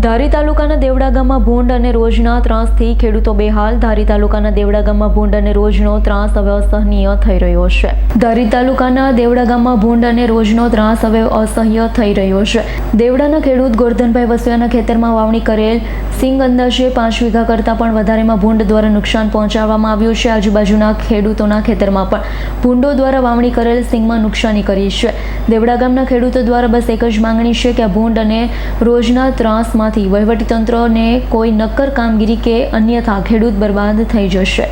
ધારી તાલુકાના દેવડા ગામમાં ભૂંડ અને રોજના ત્રાસથી ખેડૂતો બેહાલ. ધારી તાલુકાના દેવડા ગામમાં ભૂંડ અને રોજનો ત્રાસ હવે અસહનીય થઈ રહ્યો છે. ધારી તાલુકાના દેવડા ગામમાં ભૂંડ અને રોજનો ત્રાસ હવે અસહ્ય થઈ રહ્યો છે. દેવડાના ખેડૂત ગોરધનભાઈ વસુયાના ખેતરમાં વાવણી કરેલ સિંગ અંદાજે પાંચ વીઘા કરતાં પણ વધારેમાં ભૂંડ દ્વારા નુકસાન પહોંચાડવામાં આવ્યું છે. આજુબાજુના ખેડૂતોના ખેતરમાં પણ ભૂંડો દ્વારા વાવણી કરેલ સિંગમાં નુકસાની કરી છે. દેવડા ગામના ખેડૂતો દ્વારા બસ એક જ માંગણી છે કે આ ભૂંડ અને રોજના ત્રાસમાંથી વહીવટીતંત્રને કોઈ નક્કર કામગીરી કે અન્યથા ખેડૂત બરબાદ થઈ જશે.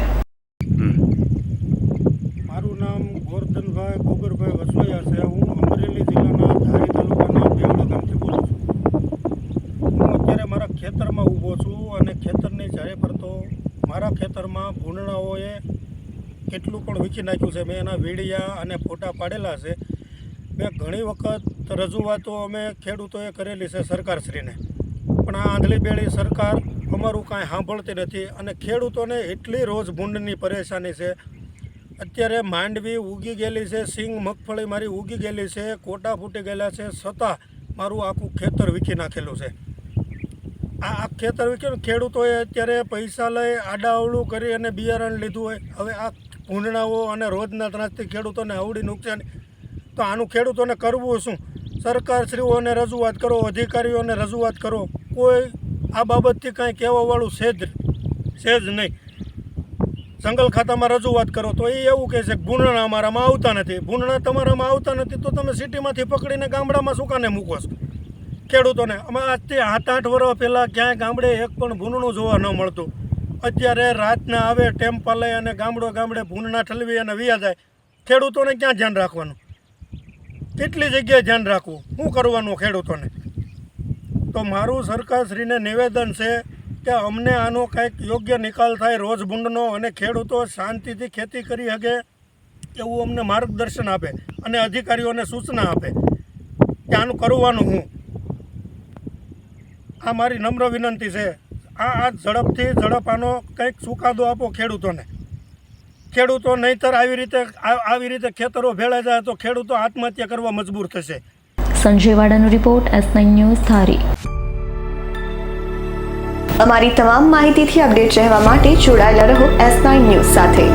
મારું નામ ગોરધનભાઈ ગોગરભાઈ વસોયા છે. હું અમરેલી જિલ્લાના બોલું છું. હું અત્યારે મારા ખેતરમાં ઊભો છું અને ખેતરની ચારે ફરતો મારા ખેતરમાં ભૂંડણાઓએ કેટલું પણ વીખી નાખ્યું છે. મેં એના વીડિયા અને ફોટા પાડેલા છે. મેં ઘણી વખત રજૂઆતો અમે ખેડૂતોએ કરેલી છે સરકારશ્રીને. પણ આ આંધળી બેડી સરકાર અમારું કાંઈ સાંભળતી નથી અને ખેડૂતોને એટલી રોજ ભૂંડની પરેશાની છે. અત્યારે માંડવી ઉગી ગયેલી છે, સિંગ મગફળી મારી ઉગી ગયેલી છે, કોટા ફૂટી ગયેલા છે, છતાં મારું આખું ખેતર વીખી નાખેલું છે. આ આ ખેતર વીખ્યું ખેડૂતોએ અત્યારે પૈસા લઈ આડાવડું કરી અને બિયારણ લીધું હોય. હવે આ ભૂંડણાઓ અને રોજના ત્રાસથી ખેડૂતોને આવડી નુકસાન. તો આનું ખેડૂતોને કરવું શું? સરકારશ્રીઓને રજૂઆત કરો, અધિકારીઓને રજૂઆત કરો. કોઈ આ બાબતથી કાંઈ કહેવાવાળું છે જ છે જ નહીં. જંગલ ખાતામાં રજૂઆત કરો તો એ એવું કહે છે કે ભૂંડણા અમારામાં આવતા નથી. ભૂંડણા તમારામાં આવતા નથી તો તમે સિટીમાંથી પકડીને ગામડામાં સુકાને કાને મૂકો છો? ખેડૂતોને અમે આજથી સાત આઠ વર્ષ પહેલાં ક્યાંય ગામડે એક પણ ભૂંડણું જોવા ન મળતું. અત્યારે રાતના આવે, ટેમ્પા લઈ અને ગામડો ગામડે ભૂંડણા ઠલવી અને વ્યા જાય. ખેડૂતોને ક્યાં ધ્યાન રાખવાનું? કેટલી જગ્યાએ ધ્યાન રાખવું? શું કરવાનું ખેડૂતોને. તો મારું સરકારશ્રીને નિવેદન છે કે અમને આનો કંઈક યોગ્ય નિકાલ થાય, રોજ ભૂંડનો અને ખેડૂતો શાંતિથી ખેતી કરી શકે એવું અમને માર્ગદર્શન આપે અને અધિકારીઓને સૂચના આપે. કે આનું કરવાનું હું. આ મારી નમ્ર વિનંતી છે. આ આ ઝડપથી ઝડપ આનો કંઈક ચુકાદો આપો ખેડૂતોને. ખેડૂતો નહીંતર આવી રીતે આવી રીતે ખેતરો ભેળાઈ જાય તો ખેડૂતો આત્મહત્યા કરવા મજબૂર થશે. Sanjay વાડાનો report S nine news Dhari. અમારી તમામ માહિતીથી અપડેટ રહેવા માટે જોડાયેલા રહો એસ નાઇન ન્યૂઝ સાથે.